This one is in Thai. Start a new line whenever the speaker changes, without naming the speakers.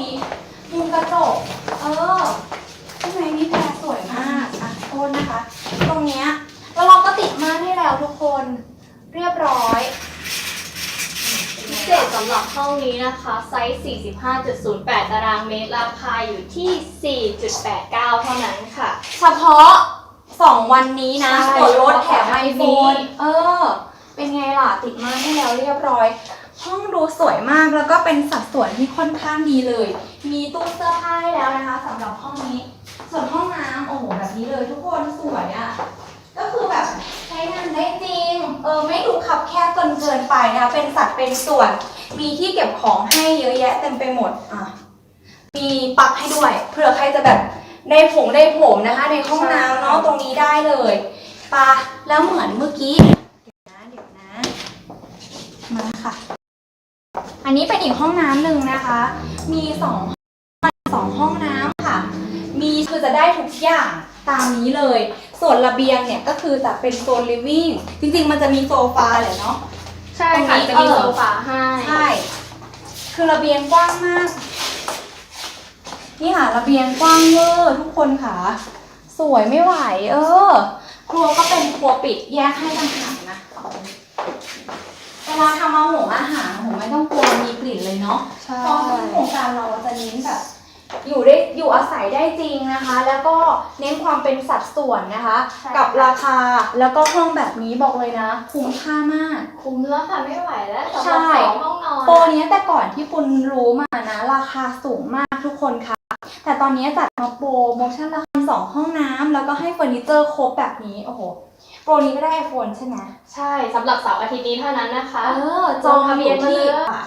นี้มุมกระจก เออข้างในนี่แพรสวยมากอะโทษนะคะ ตรงเนี้ยแล้วเราก็ติดม่านให้แล้วทุกคนเรียบร้อย
พิเศษสำหรับห้องนี้นะคะ ไซส์ 45.08 ตารางเมตร ราคาอยู่ที่ 4.89 เท่านั้นค่ะ
เฉพาะสองวันนี้นะ
ใช่
ส่วนลดแถมไอ
เฉ
โฟ
พาะวัน
น
นี้
เออ เป็นไงล่ะ ติดมาให้แล้วเรียบร้อย ห้องดูสวยมากแล้วก็เป็นสัดส่วนที่ค่อนข้างดีเลย มีตู้เสื้อผ้าให้แล้วนะคะสำหรับห้องนี้ ส่วนห้องน้ำโอ้โหแบบนี้เลยทุกคนสวยอะ่ะก็คือแบบใช้งานได้จริงเออไม่ดูคับแคบจนเกินไปนะคะเป็นสัดเป็นส่วน มีที่เก็บของให้เยอะแยะเต็มไปหมดอะมีปลั๊กให้ด้วยเผื่อใครจะแบบได้ผงได้ผมนะคะ ในห้องน้ำเนาะตรงนี้ได้เลยปะแล้วเหมือนเมื่อกี้ เดี๋ยวนะเดี๋ยวนะ มาค่ะ อันนี้เป็นอีกห้องน้ำหนึ่งนะคะ มีสองสองห้องน้ำค่ะ มีคือจะได้ทุกอย่างตามนี้เลย ส่วนระเบียงเนี่ยก็คือจะเป็นโซน living จริง ๆ มันจะมีโซฟาแหละเนาะ
ใช่ค่ะ
ตรงนี้
จะมี
เออ
โซฟาให้
ใช่ คือระเบียงกว้างมาก นี่ค่ะระเบียงกว้างเวอร์ทุกคนค่ะ สวยไม่ไหว เออ ครัวก็เป็นครัวปิดแยกให้ต่างหากนะ เวลาทำเอาหงอาหารหงไม่ต้อง ถิ่นเลยเนาะ
ใช่
เพราะโครงการเราจะเน้นแบบ อยู่ได้อยู่อาศัยได้จริงนะคะ แล้วก็เน้นความเป็นสัดส่วนนะคะ
ใช่
กับราคาแล้วก็ห้องแบบนี้บอกเลยนะ คุ้มค่ามาก
คุ้มแล้วค่ะไม่ไหวแล้วสำหรับสองห้องนอน
โปรเนี้ยแต่ก่อนที่คุณรู้มานะ ราคาสูงมากทุกคนค่ะ แต่ตอนนี้จัดมาโปรโมชั่นราคาสองห้องน้ำแล้วก็ให้เฟอร์นิเจอร์ครบแบบนี้โอ้โหโปรนี้ก็ได้ไอโฟนใช่ไหม
ใช่สำหรับเสาร์อาทิตย์นี้เท่านั้นนะคะ
เออจองทะเบียน
มา
ที่
เลย